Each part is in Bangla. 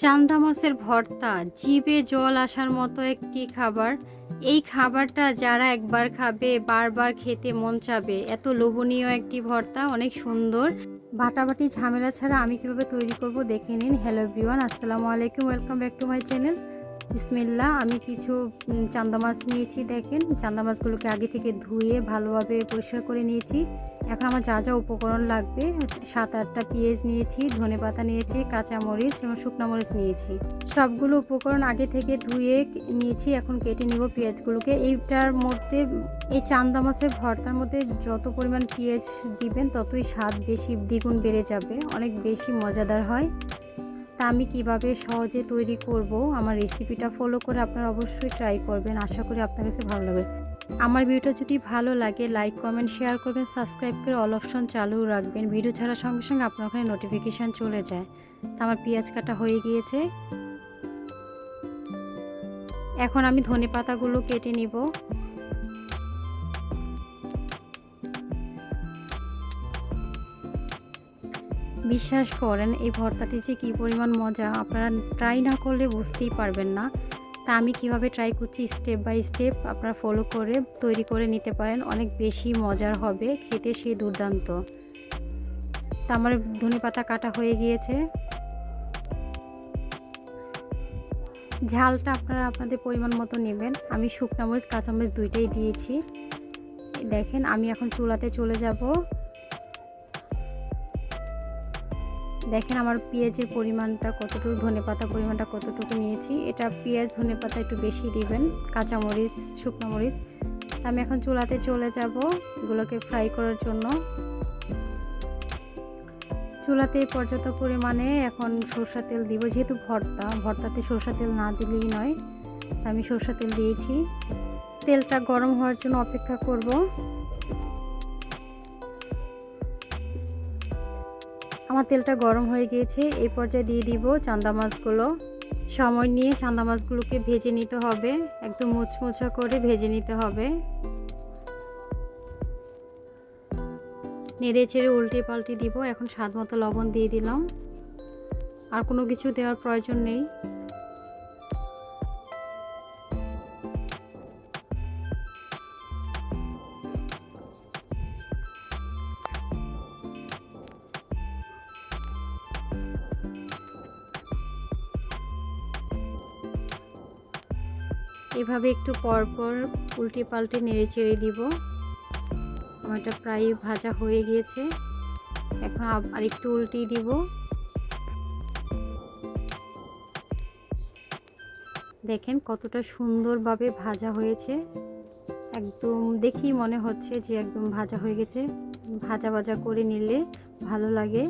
চান্দা মাছের ভর্তা, জিভে জল আসার মতো একটি খাবার। এই খাবারটা যারা একবার খাবে, বারবার খেতে মন চাবে। এত লোভনীয় একটি ভর্তা, অনেক সুন্দর। বাটাবাটি ঝামেলা ছাড়া আমি কীভাবে তৈরি করব দেখে নিন। হ্যালো এভরিওয়ান আসসালামু আলাইকুম welcome back to my channel বিসমিল্লা আমি কিছু চান্দা মাছ নিয়েছি, দেখেন। চান্দা মাছগুলোকে আগে থেকে ধুয়ে ভালোভাবে পরিষ্কার করে নিয়েছি। এখন আমার যা যা উপকরণ লাগবে, সাত আটটা পেঁয়াজ নিয়েছি, ধনে পাতা নিয়েছি, কাঁচামরিচ এবং শুকনো মরিচ নিয়েছি। সবগুলো উপকরণ আগে থেকে ধুয়ে নিয়েছি, এখন কেটে নিব পেঁয়াজগুলোকে। এইটার মধ্যে, এই চান্দা মাছের ভর্তার মধ্যে যত পরিমাণ পেঁয়াজ দিবেন, ততই স্বাদ বেশি দ্বিগুণ বেড়ে যাবে, অনেক বেশি মজাদার হয়। তা আমি কীভাবে সহজে তৈরি করব? আমার রেসিপিটা ফলো করে আপনারা অবশ্যই ট্রাই করবেন। আশা করি আপনার কাছে ভালো লাগবে। আমার ভিডিওটা যদি ভালো লাগে লাইক কমেন্ট শেয়ার করবেন সাবস্ক্রাইব করে অল অপশন চালু রাখবেন। ভিডিও ছাড়ার সঙ্গে সঙ্গে আপনার ওখানে নোটিফিকেশান চলে যায়। তা আমার পেঁয়াজ কাটা হয়ে গিয়েছে। এখন আমি ধনে পাতাগুলো কেটে নিব। বিশ্বাস করেন, এই ভর্তাটি যে কী পরিমাণ মজা, আপনারা ট্রাই না করলে বুঝতেই পারবেন না। তা আমি কীভাবে ট্রাই করছি স্টেপ বাই স্টেপ আপনারা ফলো করে তৈরি করে নিতে পারেন, অনেক বেশি মজার হবে, খেতে সেই দুর্দান্ত। তা আমার ধনে পাতা কাটা হয়ে গিয়েছে। ঝালটা আপনারা আপনাদের পরিমাণ মতো নেবেন। আমি শুকনা মরিচ, কাঁচামরিচ দুইটাই দিয়েছি। দেখেন, আমি এখন চুলাতে চলে যাব। দেখেন আমার পেঁয়াজের পরিমাণটা কতটুকু, ধনে পাতা পরিমাণটা কতটুকু নিয়েছি। এটা পেঁয়াজ, ধনে পাতা একটু বেশি দিবেন কাঁচামরিচ শুকনো মরিচ। আমি এখন চুলাতে চলে যাব এগুলোকে ফ্রাই করার জন্য। চুলাতে পর্যাপ্ত পরিমাণে এখন সরষা তেল দিব, যেহেতু ভর্তা। ভর্তাতে সরষা তেল না দিলেই নয়। আমি সরষা তেল দিয়েছি। তেলটা গরম হওয়ার জন্য অপেক্ষা করব। আমার তেলটা গরম হয়ে গিয়েছে, এই পর্যায়ে দিয়ে দিব চান্দা মাছগুলো। সময় নিয়ে চান্দা মাছগুলোকে ভেজে নিতে হবে, একদম মুচমুচা করে ভেজে নিতে হবে। নেড়ে ছেড়ে উল্টে পাল্টে দিব, এখন স্বাদ মতো লবণ দিয়ে দিলাম। আর কোনো কিছু দেওয়ার প্রয়োজন নেই। এভাবে একটু পর পর উল্টে পাল্টে নেড়ে চেড়ে দিব। আমার এটা প্রায় ভাজা হয়ে গিয়েছে। এখন আর একটু উল্টিয়ে দিব। দেখেন কতটা সুন্দরভাবে ভাজা হয়েছে। একদম দেখেই মনে হচ্ছে যে একদম ভাজা হয়ে গেছে। ভাজা ভাজা করে নিলে ভালো লাগে।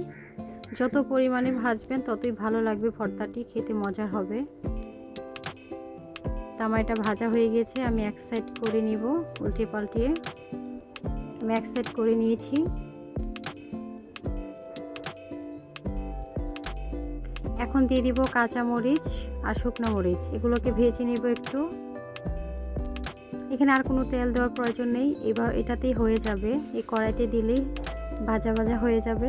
যত পরিমাণে ভাজবেন ততই ভালো লাগবে ভর্তাটি খেতে মজার হবে। এটা ভাজা হয়ে গেছে, আমি এক সাইড করে নিব উল্টে পাল্টিয়ে আমি এক সাইড করে নিয়েছি। এখন দিয়ে দিব কাঁচা মরিচ আর শুকনো মরিচ, এগুলোকে ভেজে নেব একটু। এখানে আর কোনো তেল দেওয়ার প্রয়োজন নেই, এবার এটাতেই হয়ে যাবে। এই কড়াইতে দিলেই ভাজা ভাজা হয়ে যাবে।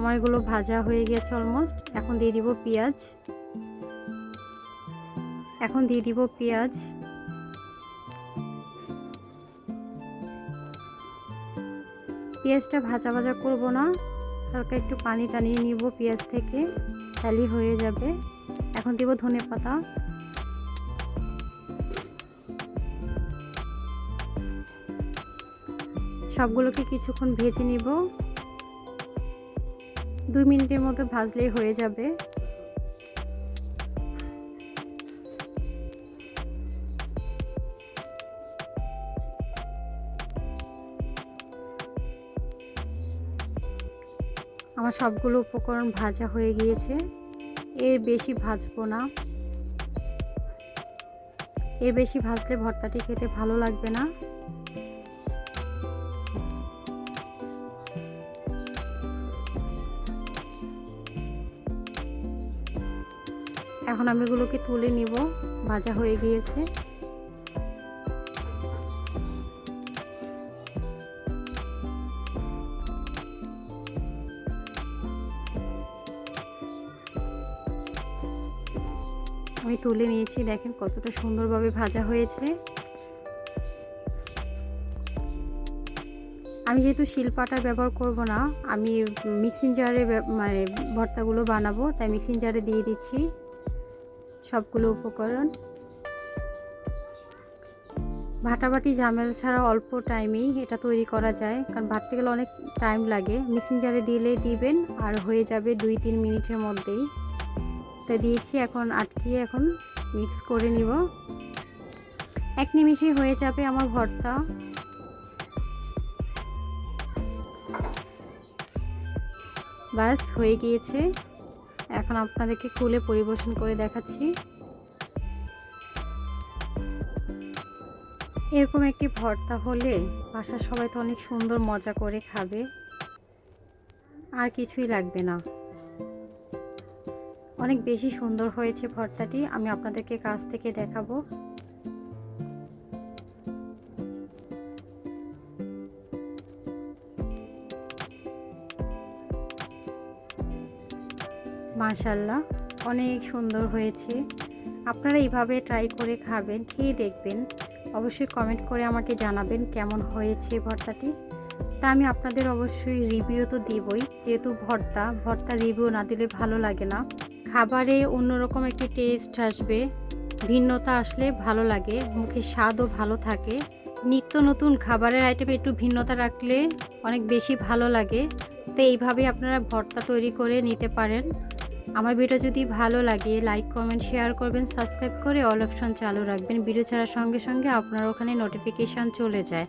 আমার এগুলো ভাজা হয়ে গেছে অলমোস্ট এখন দিয়ে দিব পেঁয়াজ। এখন দিয়ে দিব পেঁয়াজ। পেঁয়াজটা ভাজা ভাজা করব না। হালকা একটু পানি টানিয়ে নিব পেঁয়াজ থেকে। তাহলেই হয়ে যাবে। এখন দিব ধনে পাতা। সবগুলোকে কিছুক্ষণ ভেজে নিব। দুই মিনিটের মতো ভাজলেই হয়ে যাবে। আমার সবগুলো উপকরণ ভাজা হয়ে গিয়েছে। এর বেশি ভাজবো না। এর বেশি ভাজলে ভর্তাটি খেতে ভালো লাগবে না। এখন আমি এগুলোকে তুলে নিব। ভাজা হয়ে গিয়েছে। আমি তুলে নিয়েছি, দেখেন কতটা সুন্দরভাবে ভাজা হয়েছে। আমি যেহেতু শিলপাটা ব্যবহার করব না, আমি মিক্সিং জারে মানে ভর্তাগুলো বানাবো, তাই মিক্সিং জারে দিয়ে দিচ্ছি। সবগুলো উপকরণ। ভাটাবাটি ঝামেল ছাড়া অল্প টাইমেই এটা তৈরি করা যায়, কারণ ভাততে গেলে অনেক টাইম লাগে। মিক্সিং জারে দিলে দিবেন আর হয়ে যাবে দুই তিন মিনিটের মধ্যেই। তো দিয়েছি, এখন আটকিয়ে এখন মিক্স করে নিব। এক নিমিষেই হয়ে যাবে আমার ভর্তা। বাস, হয়ে গিয়েছে। এখন আপনাদেরকে খুলে পরিবেশন করে দেখাচ্ছি। এরকম একটি ভর্তা হলে বাসার সবাই তো অনেক সুন্দর মজা করে খাবে। আর কিছুই লাগবে না। অনেক বেশি সুন্দর হয়েছে ভর্তাটি, আমি আপনাদেরকে কাছ থেকে দেখাবো। মাশাল্লাহ অনেক সুন্দর হয়েছে। আপনারা এইভাবে ট্রাই করে খাবেন, খেয়ে দেখবেন। অবশ্যই কমেন্ট করে আমাকে জানাবেন কেমন হয়েছে ভর্তাটি। তা আমি আপনাদের অবশ্যই রিভিউ তো দিবই, যেহেতু ভর্তা ভর্তা রিভিউ না দিলে ভালো লাগে না। খাবারে অন্যরকম একটি টেস্ট আসবে, ভিন্নতা আসলে ভালো লাগে, মুখের স্বাদও ভালো থাকে। নিত্য নতুন খাবারের আইটেমে একটু ভিন্নতা রাখলে অনেক বেশি ভালো লাগে। তো এইভাবে আপনারা ভর্তা তৈরি করে নিতে পারেন। আমার ভিডিও যদি ভালো লাগে লাইক কমেন্ট শেয়ার করবেন সাবস্ক্রাইব করে অল অপশন চালু রাখবেন। ভিডিও ছাড়ার সঙ্গে সঙ্গে আপনার ওখানে নোটিফিকেশান চলে যায়।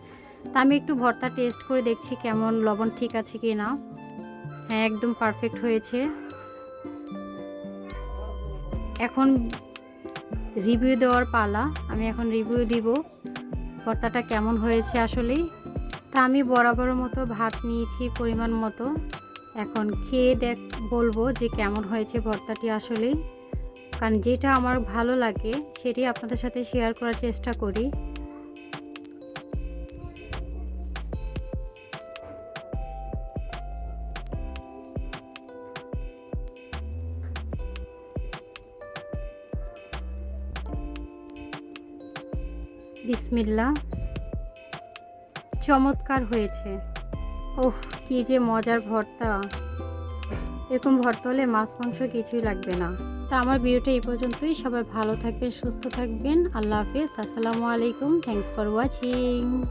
তা আমি একটু ভর্তা টেস্ট করে দেখছি কেমন, লবণ ঠিক আছে কি না। হ্যাঁ একদম পারফেক্ট হয়েছে। এখন রিভিউ দেওয়ার পালা। আমি এখন রিভিউ দিব ভর্তাটা কেমন হয়েছে আসলেই। তা আমি বরাবর মতো ভাত নিয়েছি পরিমাণ মতো। এখন খেয়ে দেখ, বলব যে কেমন হয়েছে ভর্তাটি আসলেই। কারণ যেটা আমার ভালো লাগে, সেটি আপনাদের সাথে শেয়ার করার চেষ্টা করি। বিসমিল্লা চমৎকার হয়েছে। ওহ কি যে মজার ভর্তা। এরকম ভর্তা হলে মাছ, মাংস কিছুই লাগবে না। তা আমার ভিডিওটা এই পর্যন্তই। সবাই ভালো থাকবেন, সুস্থ থাকবেন। আল্লাহ হাফেজ। আসসালামু আলাইকুম। Thanks for watching